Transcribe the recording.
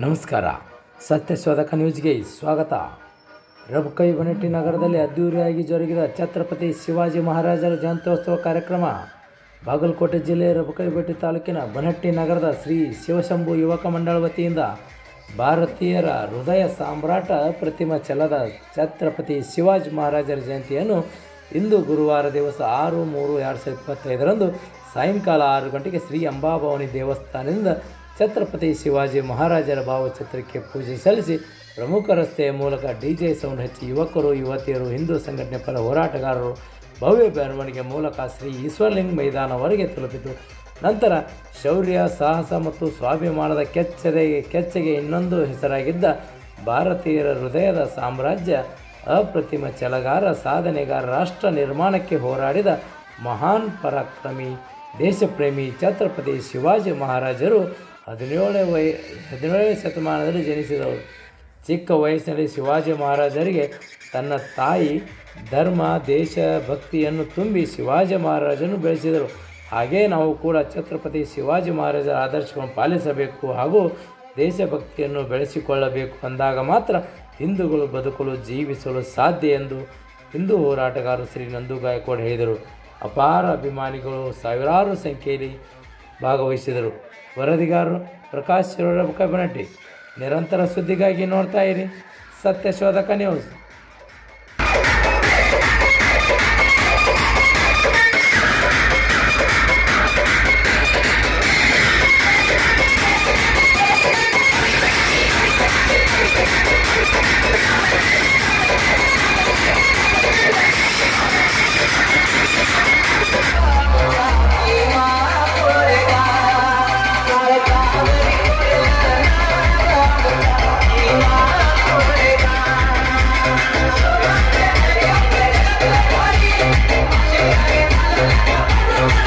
ನಮಸ್ಕಾರ. ಸತ್ಯಶೋಧಕ ನ್ಯೂಸ್ಗೆ ಸ್ವಾಗತ. ರಬ್ಕೈ ಬನಟ್ಟಿ ನಗರದಲ್ಲಿ ಅದ್ದೂರಿಯಾಗಿ ಜರುಗಿದ ಛತ್ರಪತಿ ಶಿವಾಜಿ ಮಹಾರಾಜರ ಜಯಂತ್ಯೋತ್ಸವ ಕಾರ್ಯಕ್ರಮ, ಬಾಗಲಕೋಟೆ ಜಿಲ್ಲೆ ರಬಕೈಬೆಟ್ಟಿ ತಾಲೂಕಿನ ಬನಟ್ಟಿ ನಗರದ ಶ್ರೀ ಶಿವಶಂಭು ಯುವಕ ಮಂಡಳ ವತಿಯಿಂದ ಭಾರತೀಯರ ಹೃದಯ ಸಾಮ್ರಾಟ ಪ್ರತಿಮಾ ಚಲದ ಛತ್ರಪತಿ ಶಿವಾಜಿ ಮಹಾರಾಜರ ಜಯಂತಿಯನ್ನು ಇಂದು ಗುರುವಾರ ದಿವಸ ಆರು ಮೂರು ಎರಡು ಸಾವಿರದ ಇಪ್ಪತ್ತೈದರಂದು ಸಾಯಂಕಾಲ ಆರು ಗಂಟೆಗೆ ಶ್ರೀ ಅಂಬಾಭವಾನಿ ದೇವಸ್ಥಾನದಿಂದ ಛತ್ರಪತಿ ಶಿವಾಜಿ ಮಹಾರಾಜರ ಭಾವಚಿತ್ರಕ್ಕೆ ಪೂಜೆ ಸಲ್ಲಿಸಿ ಪ್ರಮುಖ ರಸ್ತೆಯ ಮೂಲಕ ಡಿಜೆ ಸೌಂಡ್ ಹಚ್ಚಿ ಯುವಕರು, ಯುವತಿಯರು, ಹಿಂದೂ ಸಂಘಟನೆ ಪರ ಹೋರಾಟಗಾರರು ಭವ್ಯ ಮೆರವಣಿಗೆ ಮೂಲಕ ಶ್ರೀ ಈಶ್ವರಲಿಂಗ್ ಮೈದಾನವರೆಗೆ ತಲುಪಿತು. ನಂತರ ಶೌರ್ಯ, ಸಾಹಸ ಮತ್ತು ಸ್ವಾಭಿಮಾನದ ಕೆಚ್ಚೆದೆಗೆ ಕೆಚ್ಚೆಗೆ ಇನ್ನೊಂದು ಹೆಸರಾಗಿದ್ದ ಭಾರತೀಯರ ಹೃದಯದ ಸಾಮ್ರಾಜ್ಯ, ಅಪ್ರತಿಮ ಚಲಗಾರ ಸಾಧನೆಗಾರ, ರಾಷ್ಟ್ರ ನಿರ್ಮಾಣಕ್ಕೆ ಹೋರಾಡಿದ ಮಹಾನ್ ಪರಾಕ್ರಮಿ, ದೇಶಪ್ರೇಮಿ ಛತ್ರಪತಿ ಶಿವಾಜಿ ಮಹಾರಾಜರು ಹದಿನೇಳನೇ ವಯ, ಹದಿನೇಳನೇ ಶತಮಾನದಲ್ಲಿ ಜನಿಸಿದವರು ಚಿಕ್ಕ ವಯಸ್ಸಿನಲ್ಲಿ ಶಿವಾಜಿ ಮಹಾರಾಜರಿಗೆ ತನ್ನ ತಾಯಿ ಧರ್ಮ, ದೇಶ, ಭಕ್ತಿಯನ್ನು ತುಂಬಿ ಶಿವಾಜಿ ಮಹಾರಾಜನ್ನು ಬೆಳೆಸಿದರು. ಹಾಗೇ ನಾವು ಕೂಡ ಛತ್ರಪತಿ ಶಿವಾಜಿ ಮಹಾರಾಜರ ಆದರ್ಶವನ್ನು ಪಾಲಿಸಬೇಕು ಹಾಗೂ ದೇಶಭಕ್ತಿಯನ್ನು ಬೆಳೆಸಿಕೊಳ್ಳಬೇಕು ಅಂದಾಗ ಮಾತ್ರ ಹಿಂದೂಗಳು ಬದುಕಲು, ಜೀವಿಸಲು ಸಾಧ್ಯ ಎಂದು ಹಿಂದೂ ಹೋರಾಟಗಾರರು ಶ್ರೀ ನಂದು ಗಾಯಕೋಡ್ ಹೇಳಿದರು. ಅಪಾರ ಅಭಿಮಾನಿಗಳು ಸಾವಿರಾರು ಸಂಖ್ಯೆಯಲ್ಲಿ ಭಾಗವಹಿಸಿದರು. ವರದಿಗಾರರು ಪ್ರಕಾಶ್ ಶಿರೋಡ ಕಬ್ಬನಟ್ಟಿ ನಿರಂತರ ಸುದ್ದಿಗಾಗಿ ನೋಡ್ತಾ ಇರಿ. ಸತ್ಯಶೋಧಕ ನ್ಯೂಸ್.